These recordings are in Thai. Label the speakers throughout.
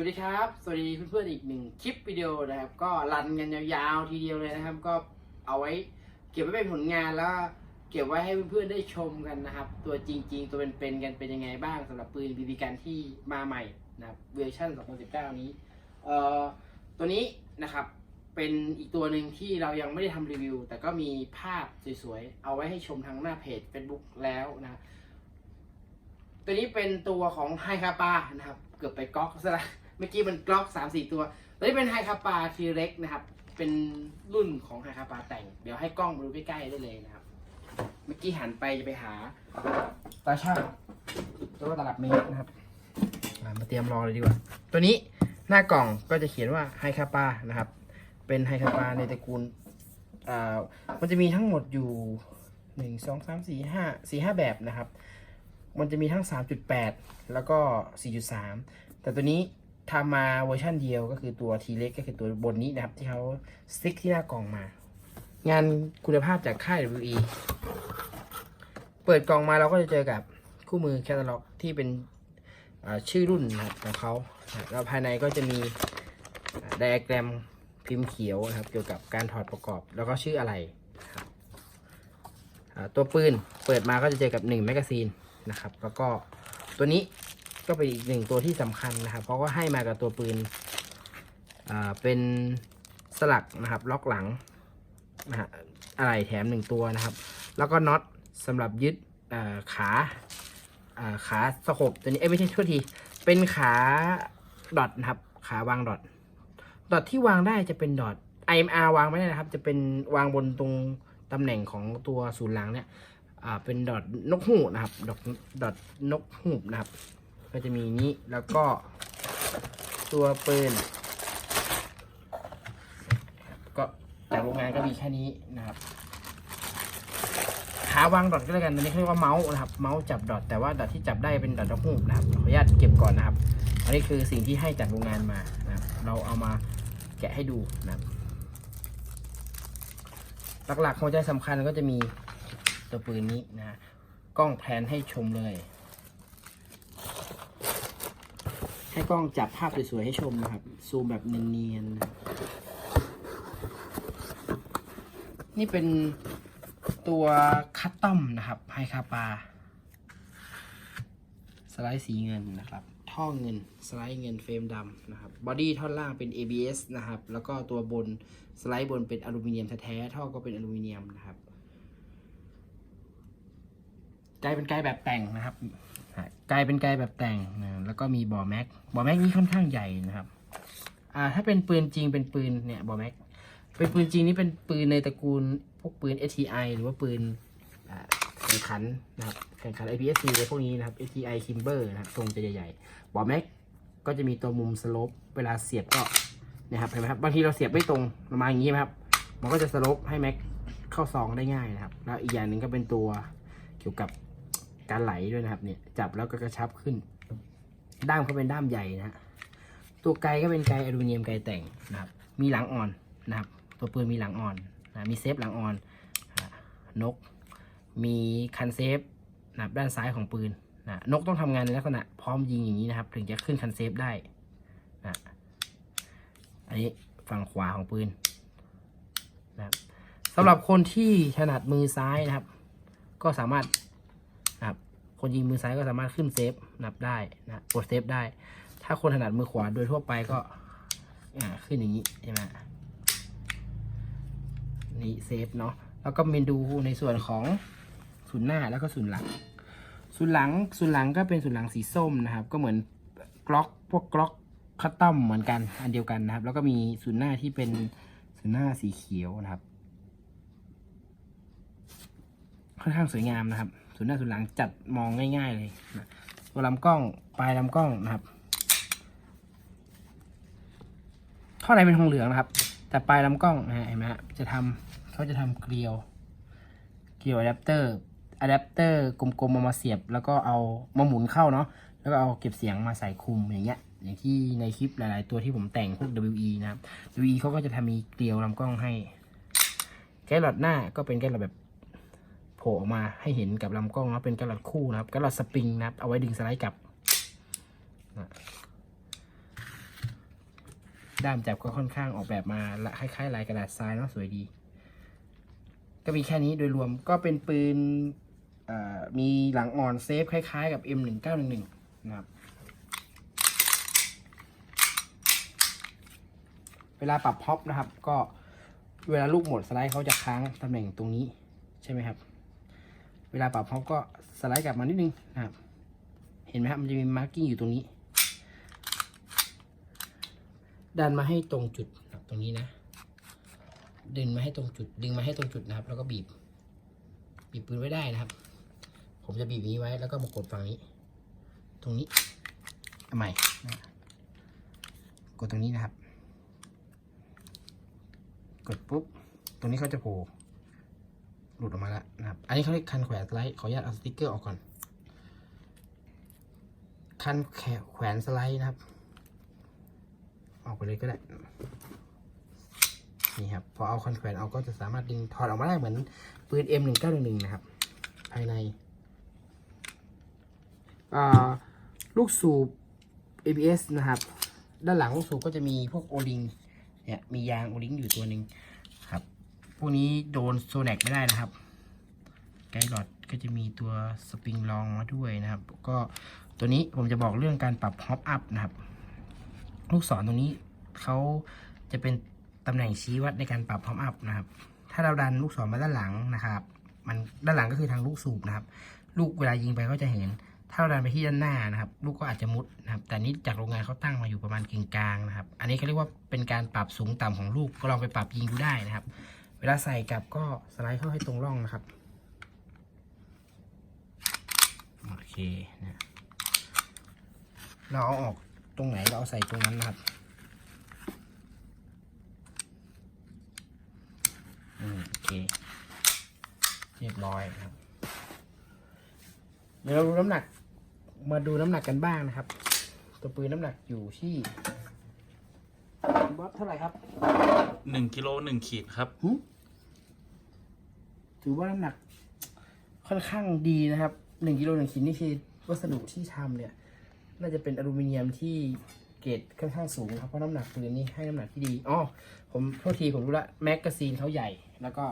Speaker 1: วัสดีครับ สวัสดีเพื่อนๆอีกหนึ่งคลิปวิดีโอนะครับ ก็รันกันยาวๆทีเดียวเลยนะครับ ก็เอาไว้เก็บไว้เป็นผลงานแล้วเก็บไว้ให้เพื่อนๆได้ชมกันนะครับ ตัวจริง ๆ ตัวเป็นๆกันเป็นยังไงบ้างสำหรับปืนบีบีกันที่มาใหม่นะครับเวอร์ชัน2019 นี้เอ่อตัวนี้นะครับเป็นอีกตัวหนึ่งที่เรายังไม่ได้ทำรีวิว แต่ก็มีภาพสวยๆเอาไว้ให้ชมทางหน้าเพจ Facebook แล้วนะตัวนี้เป็นตัวของไฮคาปานะครับ เกือบไปก๊อกซะละ เมื่อกี้มันก๊อกสามสี่ตัวตัวนี้เป็นไฮคาปาทีเร็กนะครับ เป็นรุ่นของไฮคาปาแต่ง เดี๋ยวให้กล้องมาดูใกล้ๆได้เลยนะครับ เมื่อกี้หันไปจะไปหาตาช่างตัวตลับเมตรนะครับมาเตรียมรอเลยดีกว่า ตัวนี้หน้ากล่องก็จะเขียนว่าไฮคาปานะครับ เป็นไฮคาปาในตระกูลอ่ามันจะมีทั้งหมดอยู่หนึ่งสองสามสี่ห้าสี่ห้าแบบนะครับ มันจะมีทั้ง3.8แล้วก็4.3แต่ตัวนี้ ทำมาเวอร์ชันเดียวก็คือตัวทีเล็กก็คือตัวบนนี้นะครับ ที่เขาสติ๊กที่หน้ากล่องมา งานคุณภาพจากค่าย WE เปิดกล่องมาเราก็จะเจอกับคู่มือแคตตาล็อกที่เป็นชื่อรุ่นนะครับของเขาแล้วภายในก็จะมีไดอะแกรมพิมพ์เขียวนะครับ เกี่ยวกับการถอดประกอบ แล้วก็ชื่ออะไรครับตัวปืนเปิดมาก็จะเจอกับ1แมกกาซีนนะครับ แล้วก็ตัวนี้ ก็เป็นอีกหนึ่งตัวที่สำคัญนะครับเพราะว่าให้มากับตัวปืนอ่าเป็นสลักนะครับ ล็อกหลังนะฮะอะไรแถมหนึ่งตัวนะครับ แล้วก็น็อตสำหรับยึดขาขาสกบตัวนี้เอ้ยไม่ใช่โทษทีเป็นขาดอทนะครับ ขาวางดอทดอทที่วางได้จะเป็นดอท IMR วางไม่ได้นะครับ จะเป็นวางบนตรงตำแหน่งของตัวศูนย์หลังเนี่ยเป็นดอทนกหูนะครับ ดอกดอทนกหูนะครับ ก็จะมีนี้แล้วก็ตัวปืนก็จากโรงงานก็มีแค่นี้นะครับขาวางดอทก็แล้วกันตัวนี้เรียกว่าเมาส์นะครับ เมาส์จับดอทแต่ว่าดอทที่จับได้เป็นดอทนกหูกนะครับขออนุญาตเก็บก่อนนะครับ อันนี้คือสิ่งที่ให้จากโรงงานมานะครับ เราเอามาแกะให้ดูนะครับ หลักๆหัวใจสำคัญก็จะมีตัวปืนนี้นะกล้องแพนให้ชมเลย ให้กล้องจับภาพสวยๆให้ชมนะครับ ซูมแบบเนียนๆนะนี่เป็นตัวคัตตอมนะครับไฮคาปา สไลด์สีเงินนะครับ ท่อเงิน สไลด์เงินเฟรมดำนะครับ บอดี้ท่อนล่างเป็น ABS นะครับ แล้วก็ตัวบนสไลด์บนเป็นอลูมิเนียมแท้ๆ ท่อก็เป็นอลูมิเนียมนะครับไกลเป็นไกลแบบแต่งนะครับ ไกลเป็นไกลแบบแต่งนะแล้วก็มีบอแม็กบอแม็กนี่ค่อนข้างใหญ่นะครับอ่าถ้าเป็นปืนจริงเป็นปืนเนี่ยบอแม็กเป็นปืนจริงนี่เป็นปืนในตระกูลพวกปืน STI หรือว่าปืนแข่งขันนะครับแข่งขัน IPSC อะไรพวกนี้นะครับ STI Kimber นะครับทรงจะใหญ่ๆบอแม็กก็จะมีตัวมุมสโลปเวลาเสียบก็นะครับเห็นไหมครับบางทีเราเสียบไม่ตรงประมาณอย่างนี้ไหมครับ มันก็จะสโลปให้แม็กเข้าซองได้ง่ายนะครับ แล้วอีกอย่างหนึ่งก็เป็นตัวเกี่ยวกับ การไหลด้วยนะครับ เนี่ย จับแล้วก็กระชับขึ้น ด้ามเขาเป็นด้ามใหญ่นะตัวไกก็เป็นไกอลูมิเนียมไกแต่งนะครับ มีหลังอ่อนนะครับ ตัวปืนมีหลังอ่อนนะมีเซฟหลังอ่อนนก มีคันเซฟนะครับด้านซ้ายของปืนนะนกต้องทำงานในลักษณะพร้อมยิงอย่างนี้นะครับ ถึงจะขึ้นคันเซฟได้นะอันนี้ฝั่งขวาของปืนนะครับสำหรับคนที่ถนัดมือซ้ายนะครับ ก็สามารถ คนยิงมือซ้ายก็สามารถขึ้นเซฟนับได้นะกดเซฟได้ ถ้าคนถนัดมือขวาโดยทั่วไปก็ขึ้นอย่างนี้ใช่ไหมนี่เซฟเนาะแล้วก็เมนดูในส่วนของศูนย์หน้าแล้วก็ศูนย์หลังศูนย์หลังศูนย์หลังก็เป็นศูนย์หลังสีส้มนะครับ ก็เหมือนกล็อกพวกกล็อกคัตตอมเหมือนกันอันเดียวกันนะครับ แล้วก็มีศูนย์หน้าที่เป็นศูนย์หน้าสีเขียวนะครับ ค่อนข้างสวยงามนะครับ ศูนหน้าศูนหลังจัดมองง่ายๆเลยนะตัวลำกล้องปลายลำกล้องนะครับท่อในเป็นทองเหลืองนะครับ แต่ปลายลำกล้องนะเห็นไหมฮะจะทำเขาจะทำเกลียว เกลียวอะแดปเตอร์อะแดปเตอร์กลมๆเอามาเสียบ แล้วก็เอามาหมุนเข้าเนาะแล้วก็เอาเก็บเสียงมาใส่คุมอย่างเงี้ยอย่างที่ในคลิปหลาย ๆ ตัวที่ผมแต่งพวก WE นะครับ WE เขาก็จะทำมีเกลียวลำกล้องให้ แกลลอดหน้าก็เป็นแกลลอดแบบ โผล่ออกมาให้เห็นกับลำกล้องนะเป็นแกลลอดคู่นะครับแกลลอดสปริงนะครับเอาไว้ดึงสไลด์กลับด้ามจับก็ค่อนข้างออกแบบมาละคล้ายๆลายกระดาษทรายเนาะสวยดี ก็มีแค่นี้โดยรวมก็เป็นปืนมีหลังอ่อนเซฟคล้ายๆกับ M1911 นะครับ เวลาปรับพ็อปนะครับ ก็เวลาลูกหมดสไลด์เขาจะค้างตำแหน่งตรงนี้ใช่ไหมครับ เวลาปรับพ็อปก็สไลด์กลับมานิดนึงนะครับ เห็นไหมครับมันจะมีมาร์กิ้งอยู่ตรงนี้ ดันมาให้ตรงจุดนะตรงนี้นะ ดึงมาให้ตรงจุด ดึงมาให้ตรงจุดนะครับ แล้วก็บีบ บีบปืนไว้ได้นะครับ ผมจะบีบอย่างนี้ไว้แล้วก็มากดฝั่งนี้ ตรงนี้ใหม่นะกดตรงนี้นะครับ กดปุ๊บ ตรงนี้เขาจะโผล่ หลุดออกมาแล้วนะครับ อันนี้เขาเรียกคันแขวนสไลด์ ขออนุญาตเอาสติกเกอร์ออกก่อน คันแขวนสไลด์นะครับ ออกไปเลยก็ได้ นี่ครับ พอเอาคันแขวนเอาก็จะสามารถดึงถอดออกมาได้เหมือนปืน M1911 นะครับ ภายใน ลูกสูบ ABS นะครับ ด้านหลังลูกสูบก็จะมีพวกโอลิง เนี่ย มียางโอลิงอยู่ตัวหนึ่ง พวกนี้โดนโซแนกไม่ได้นะครับ ไกด์หลอดก็จะมีตัวสปริงรองมาด้วยนะครับ ก็ตัวนี้ผมจะบอกเรื่องการปรับฮอปอัพนะครับ ลูกศรตรงนี้เขาจะเป็นตำแหน่งชี้วัดในการปรับฮอปอัพนะครับ ถ้าเราดันลูกศรมาด้านหลังนะครับ มันด้านหลังก็คือทางลูกสูบนะครับ ลูกเวลายิงไปก็จะเห็น ถ้าเราดันไปที่ด้านหน้านะครับ ลูกก็อาจจะมุดนะครับ แต่นี้จากโรงงานเขาตั้งมาอยู่ประมาณกึ่งกลางนะครับ อันนี้เขาเรียกว่าเป็นการปรับสูงต่ำของลูกก็ลองไปปรับยิงดูได้นะครับ เวลาใส่กลับก็สไลด์เข้าให้ตรงร่องนะครับ โอเคนะเราเอาออกตรงไหนเราเอาใส่ตรงนั้นนะครับอืมโอเค เรียบร้อยนะครับ เดี๋ยวเราดูน้ำหนัก มาดูน้ำหนักกันบ้างนะครับ ตัวปืนน้ำหนักอยู่ที่บอสเท่าไหร่ครับ
Speaker 2: หนึ่งกิโลหนึ่งขีดครับ
Speaker 1: หึถือว่าน้ำหนักค่อนข้างดีนะครับหนึ่งกิโลหนึ่งขีดนี่คือวัสดุที่ทำเนี่ย น่าจะเป็นอลูมิเนียมที่เกรดค่อนข้างสูงนะครับเพราะน้ำหนักปืนนี้ให้น้ำหนักที่ดีอ๋อผมโทษทีผมรู้ละแมกกาซีนเขาใหญ่ แล้วก็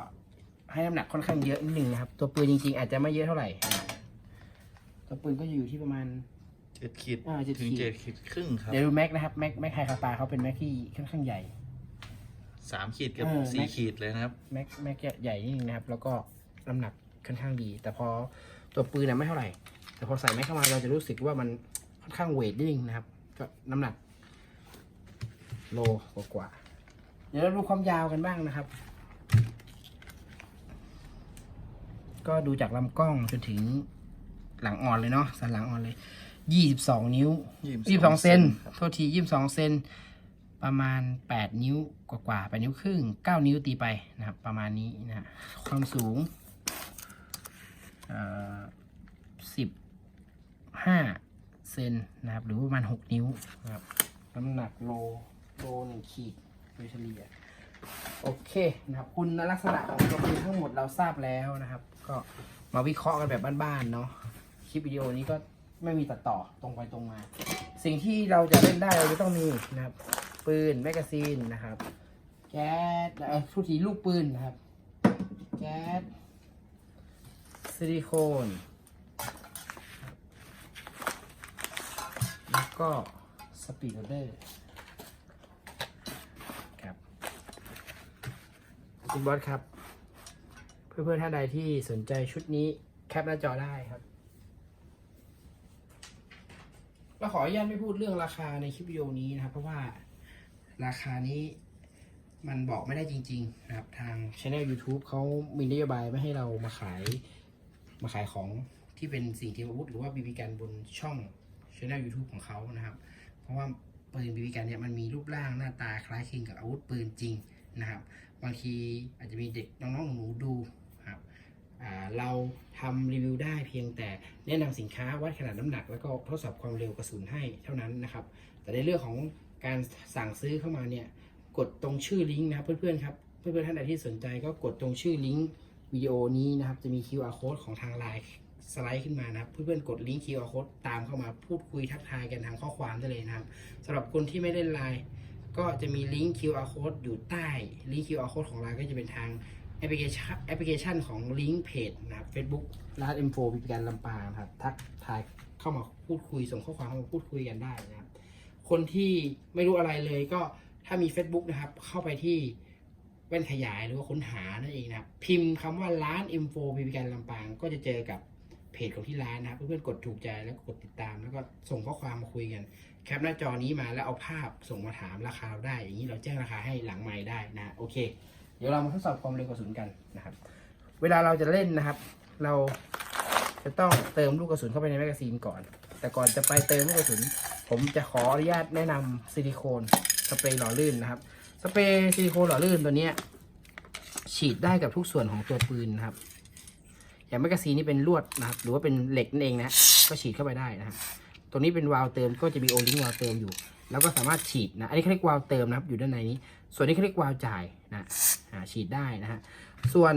Speaker 1: ให้น้ำหนักค่อนข้างเยอะนิดนึงนะครับ ตัวปืนจริงๆ อาจจะไม่เยอะเท่าไหร่อ่าตัวปืนก็จะอยู่ที่ประมาณ
Speaker 2: เจ็ดขีด
Speaker 1: อ่า7
Speaker 2: ถึง
Speaker 1: ขีด
Speaker 2: เจ็ดขีดครึ่งครับ
Speaker 1: เดี๋ยวดูแม็กนะครับแม็กแม็กไฮคาปาเขาเป็นแม็กที่ค่อนข้างใหญ่
Speaker 2: สามขีดกับ
Speaker 1: เออ
Speaker 2: สี่
Speaker 1: แม็ก
Speaker 2: ขีดเลยนะครับ
Speaker 1: แม็กแม็กใหญ่นิดนึงนะครับ แล้วก็น้ำหนักค่อนข้างดี แต่พอตัวปืนน่ะไม่เท่าไหร่ แต่พอใส่แม็กเข้ามาเราจะรู้สึกว่ามันค่อนข้างเวทนิดนึงนะครับ ก็น้ำหนัก โลกว่าๆเดี๋ยวเราดูความยาวกันบ้างนะครับ ก็ดูจากลำกล้องจนถึงหลังอ่อนเลยเนาะสันหลังอ่อนเลยยี่สิบสองนิ้ว
Speaker 2: 22
Speaker 1: ยี่สิบสองเซน
Speaker 2: ครับ
Speaker 1: โทษทียี่สิบสองเซน ประมาณแปดนิ้วกว่าๆแปดนิ้วครึ่งเก้านิ้วตีไปนะครับ ประมาณนี้นะความสูงสิบห้าเซนนะครับ หรือประมาณหกนิ้วนะครับน้ำหนักโลโลหนึ่งขีดโดยเฉลี่ยโอเคนะครับ คุณลักษณะของตัวปืนทั้งหมดเราทราบแล้วนะครับ ก็มาวิเคราะห์กันแบบบ้านๆเนาะคลิปวิดีโอนี้ก็ไม่มีตัดต่อตรงไปตรงมา สิ่งที่เราจะเล่นได้เราจะต้องมีนะครับ ปืน แมกกาซีนนะครับ แก๊สเอ่อทุกทีลูกปืนนะครับ แก๊สซิลิโคน แล้วก็สปีดโรเดอร์ครับคุณบอสครับ เพื่อนๆท่านใดที่สนใจชุดนี้แคปหน้าจอได้ครับเราขออนุญาตไม่พูดเรื่องราคาในคลิปวิดีโอนี้นะครับ เพราะว่า ราคานี้มันบอกไม่ได้จริงๆนะครับ ทางช anel YouTube เขามีนโยบายไม่ให้เรามาขายมาขายของที่เป็นสิ่งเทียมอาวุธหรือว่าบีบีกันบนช่องช anel YouTube ของเขานะครับ เพราะว่าปืนบีบีกันเนี่ยมันมีรูปร่างหน้าตาคล้ายคลึงกับอาวุธปืนจริงนะครับ บางทีอาจจะมีเด็กน้องๆหนูดูครับเราทำรีวิวได้เพียงแต่แนะนำสินค้าวัดขนาดน้ำหนัก แล้วก็ทดสอบความเร็วกระสุนให้เท่านั้นนะครับ แต่ในเรื่องของ การสั่งซื้อเข้ามาเนี่ยกดตรงชื่อลิงก์นะครับเพื่อนๆครับเพื่อนๆท่านใดที่สนใจก็กดตรงชื่อลิงก์วิดีโอนี้นะครับจะมี QR code ของทางไลน์สไลด์ขึ้นมานะครับเพื่อนๆกดลิงก์ QR code ตามเข้ามาพูดคุยทักทายกันทางข้อความได้เลยนะครับสำหรับคนที่ไม่เล่นไลน์ก็จะมีลิงก์ QR code อยู่ใต้ลิงก์ QR code ของร้านก็จะเป็นทางแอปพลิเคชันแอปพลิเคชันของลิงก์เพจนะครับ Facebook ร้าน M4 พิพิการลำปางครับทักทายเข้ามาพูดคุยส่งข้อความเข้ามาพูดคุยกันได้นะครับ คนที่ไม่รู้อะไรเลยก็ถ้ามี Facebook นะครับ เข้าไปที่แว่นขยายหรือว่าค้นหานั่นเองนะครับ พิมพ์คำว่าร้าน M4 พิพิการลำปาง ก็จะเจอกับเพจของที่ร้านนะครับ เพื่อนๆกดถูกใจแล้วกดติดตาม แล้วก็ส่งข้อความมาคุยกัน แคปหน้าจอนี้มาแล้วเอาภาพส่งมาถามราคาเราได้ อย่างนี้เราแจ้งราคาให้หลังไม้ได้นะโอเค เดี๋ยวเรามาทดสอบความเร็วกระสุนกันนะครับ เวลาเราจะเล่นนะครับ เราจะต้องเติมลูกกระสุนเข้าไปในแมกกาซีนก่อน แต่ก่อนจะไปเติมลูกกระสุน ผมจะขออนุญาตแนะนำซิลิโคนสเปรย์หล่อลื่นนะครับ สเปรย์ซิลิโคนหล่อลื่นตัวเนี้ฉีดได้กับทุกส่วนของตัวปืนนะครับ อย่างแมกกาซีนนี่เป็นลวดนะครับ หรือว่าเป็นเหล็กนั่นเองนะก็ฉีดเข้าไปได้นะครับตรงนี้เป็นวาล์วเติมก็จะมีโอลิงวาล์วเติมอยู่ แล้วก็สามารถฉีดนะอันนี้เขาเรียกวาล์วเติมนะครับ อยู่ด้านในนี้ ส่วนนี้เขาเรียกวาล์วจ่ายนะฉีดได้นะฮะส่วน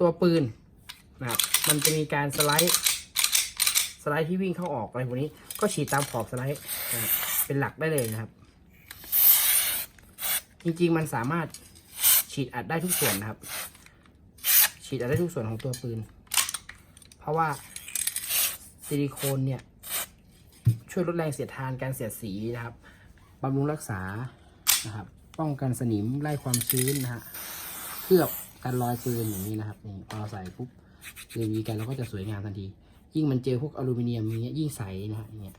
Speaker 1: ตัวปืนนะครับมันจะมีการสไลด์ ไลด์ที่วิ่งเข้าออกอะไรพวกนี้ ก็ฉีดตามขอบสไลด์นะเป็นหลักได้เลยนะครับ จริงๆมันสามารถฉีดอัดได้ทุกส่วนนะครับ ฉีดอัดได้ทุกส่วนของตัวปืน เพราะว่าซิลิโคนเนี่ย ช่วยลดแรงเสียดทานการเสียดสีนะครับบำรุงรักษานะครับ ป้องกันสนิมไล่ความชื้นนะฮะเคลือบกันรอยปืนอย่างนี้นะครับนี่พอเราใส่ปุ๊บเรีวีกันเราก็จะสวยงามทันที ยิ่งมันเจอพวกอลูมิเนียมอย่างเงี้ยยิ่งใสนะฮะอย่างเงี้ย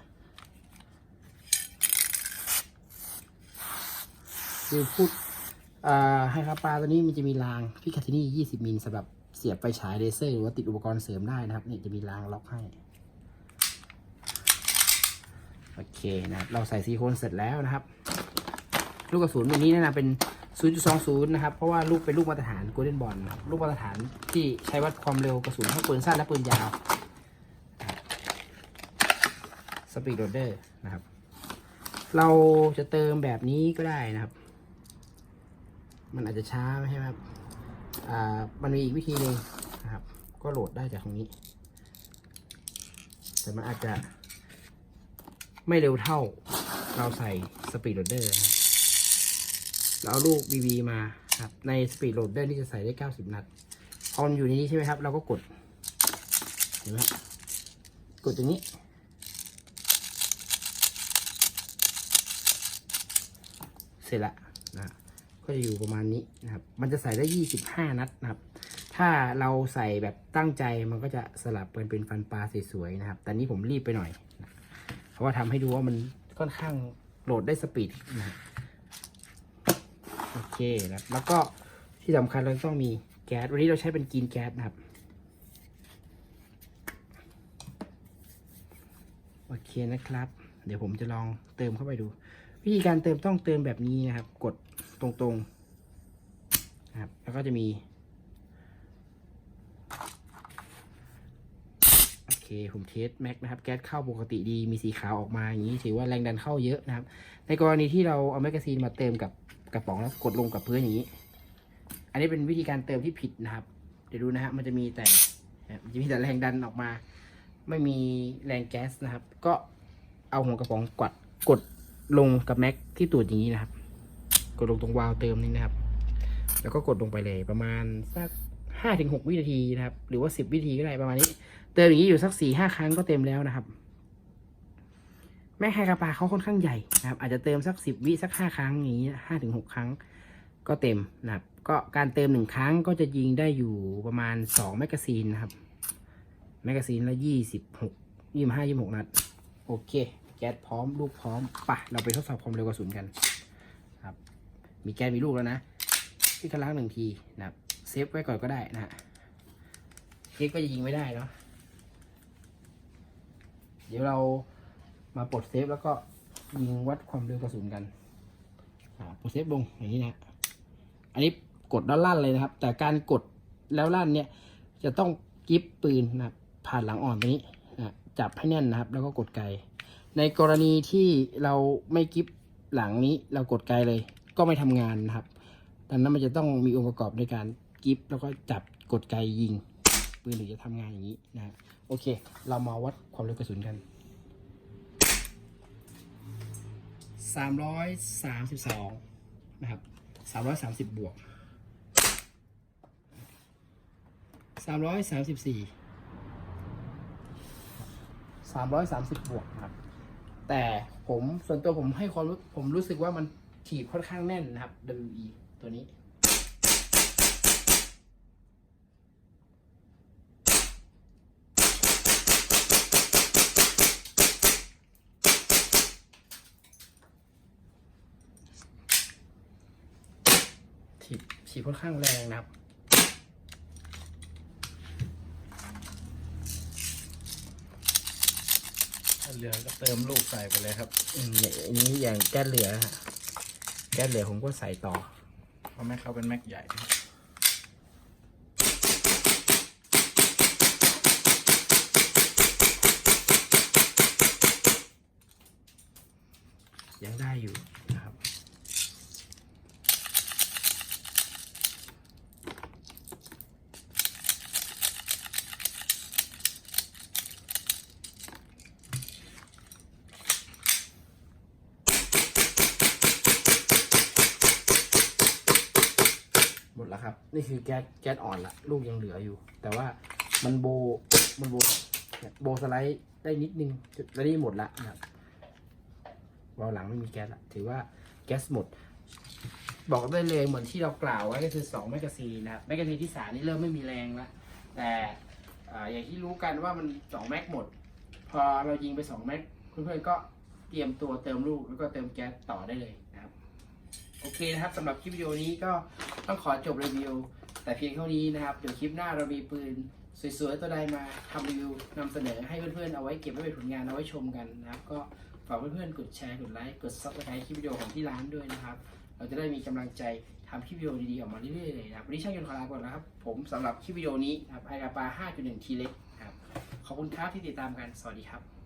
Speaker 1: คือพูดอ่าให้ครับปลาตัวนี้มันจะมีรางพิคาทินี่20 มิลสำหรับเสียบไฟฉายเลเซอร์หรือว่าติดอุปกรณ์เสริมได้นะครับเนี่ยจะมีรางล็อกให้ โอเคนะครับเราใส่ซิลิโคนเสร็จแล้วนะครับ ลูกกระสุนวันนี้แนะนำเป็น 0.20 นะครับ เพราะว่าลูกเป็นลูกมาตรฐาน Golden Ball นะครับลูกมาตรฐานที่ใช้วัดความเร็วกระสุนทั้งปืนสั้นและปืนยาวส ปีดโรเดอร์นะครับ เราจะเติมแบบนี้ก็ได้นะครับ มันอาจจะช้าใช่ไหมครับอ่ามันมีอีกวิธีหนึ่งนะครับ ก็โหลดได้จากตรงนี้ แต่มันอาจจะไม่เร็วเท่าเราใส่สปีดโหลดเดอร์นะครับเราเอาลูก BB มาครับ ในสปีดโหลดเดอร์นี่จะใส่ได้ 90 นัดพอมันอยู่ในนี้ใช่ไหมครับ เราก็กด เห็นไหมครับกดตรงนี้ เสร็จละนะก็จะอยู่ประมาณนี้นะครับ มันจะใส่ได้25นัดนะครับ ถ้าเราใส่แบบตั้งใจมันก็จะสลับเป็นเป็นฟันปลาสวยๆนะครับ แต่นี้ผมรีบไปหน่อยนะเพราะว่าทำให้ดูว่ามันค่อนข้างโหลดได้สปีดนะโอเคนะครับแล้วก็ที่สำคัญเราต้องมีแก๊ส วันนี้เราใช้เป็นกรีนแก๊สนะครับ โอเคนะครับ เดี๋ยวผมจะลองเติมเข้าไปดู วิธีการเติมต้องเติมแบบนี้นะครับ กดตรงๆนะครับ แล้วก็จะมี โอเค ผมเทสแม็กนะครับ แก๊สเข้าปกติดี มีสีขาวออกมาอย่างนี้ ถือว่าแรงดันเข้าเยอะนะครับ ในกรณีที่เราเอาแมกกาซีนมาเติมกับกระป๋องแล้วกดลงกับพื้นอย่างนี้ อันนี้เป็นวิธีการเติมที่ผิดนะครับ เดี๋ยวดูนะฮะ มันจะมีแต่ มันจะมีแต่แรงดันออกมา ไม่มีแรงแก๊สนะครับ ก็เอาหัวกระป๋องกดกด ลงกับแม็กที่ตูดอย่างนี้นะครับ กดลงตรงวาล์วเติมนี่นะครับ แล้วก็กดลงไปเลยประมาณสักห้าถึงหกวินาทีนะครับ หรือว่าสิบวินาทีก็ได้ประมาณนี้ เติมอย่างนี้อยู่สักสี่ห้าครั้งก็เต็มแล้วนะครับ แม่ไฮกาปาเขาค่อนข้างใหญ่นะครับ อาจจะเติมสักสิบวิสักห้าครั้งอย่างนี้ห้าถึงหกครั้งก็เต็มนะครับ ก็การเติมหนึ่งครั้งก็จะยิงได้อยู่ประมาณสองแมกกาซีนนะครับ แมกกาซีนละยี่สิบหกยี่ห้ายี่หกนัด โอเค แก๊สพร้อมลูกพร้อมปะเราไปทดสอบความเร็วกระสุนกันครับ มีแก๊สมีลูกแล้วนะที่กระล้างหนึ่งทีนะครับเซฟไว้ก่อนก็ได้นะฮะเค้กก็จะยิงไม่ได้เนาะเดี๋ยวเรามาปลดเซฟแล้วก็ยิงวัดความเร็วกระสุนกันปลดเซฟลงอย่างนี้นะอันนี้กดแล้วลั่นเลยนะครับ แต่การกดแล้วลั่นเนี่ย จะต้องกิฟปืนนะครับผ่านหลังอ่อนตัวนี้นะจับให้แน่นนะครับ แล้วก็กดไก ในกรณีที่เราไม่กิฟหลังนี้เรากดไกเลย ก็ไม่ทำงานนะครับ ดังนั้นมันจะต้องมีองค์ประกอบในการกิฟแล้วก็จับกดไกยิงปืนถึงจะทำงานอย่างนี้นะโอเค เรามาวัดความเร็วกระสุนกันสามร้อยสามสิบสองนะครับสามร้อยสามสิบบวกสามร้อยสามสิบสี่สามร้อยสามสิบบวกครับ แต่ผมส่วนตัวผมให้ความรู้ผมรู้สึกว่ามันถีบค่อนข้างแน่นนะครับ WE ตัวนี้ ถีบถีบค่อนข้างแรงนะครับ
Speaker 2: ถ้า เหลือก็เติมลูกใส่ไปเลยครับ
Speaker 1: อืมเนี่ยอันนี้อย่างแก้เหลือฮะแก้เหลือผมก็ใส่ต่อ
Speaker 2: เพราะแม็กเขาเป็นแม็กใหญ่ครับ
Speaker 1: ยังได้อยู่นะครับ ครับ นี่คือแก๊สแก๊สอ่อนละลูกยังเหลืออยู่ แต่ว่ามันโบมันโบโบสไลด์ได้นิดนึงแล้วนี่หมดละนะครับวาล์วหลังไม่มีแก๊สละถือว่าแก๊สหมด บอกได้เลยเหมือนที่เรากล่าวไว้ก็คือ2แมกกาซีนนะครับแมกกาซีนที่สามนี่เริ่มไม่มีแรงแล้วแต่ออย่างที่รู้กันว่ามัน2แม็กหมด พอเรายิงไป2แม็กเพื่อนๆก็เตรียมตัวเติมลูกแล้วก็เติมแก๊สต่อได้เลยนะครับ อเคนะครับสำหรับคลิปวิดีโอนี้ก็ต้องขอจบรีวิว แต่เพียงเท่านี้นะครับ เดี๋ยวคลิปหน้าเรามีปืนสวยๆตัวใดมาทำรีวิวนำเสนอให้เพื่อนๆเอาไว้เก็บไว้เป็นผลงานเอาไว้ชมกันนะครับ ก็ฝากเพื่อนๆกดแชร์กดไลค์กดซับสไครต์คลิปวิดีโอของที่ร้านด้วยนะครับ เราจะได้มีกำลังใจทำคลิปวิดีโอดีๆออกมาเรื่อยๆเลยนะครับวันนี้ช่างยนต์ขอลาก่อนนะครับ ผมสำหรับคลิปวิดีโอนี้ครับไอราปา5.1ทีเล็กครับขอบคุณครับที่ติดตามกันสวัสดีครับ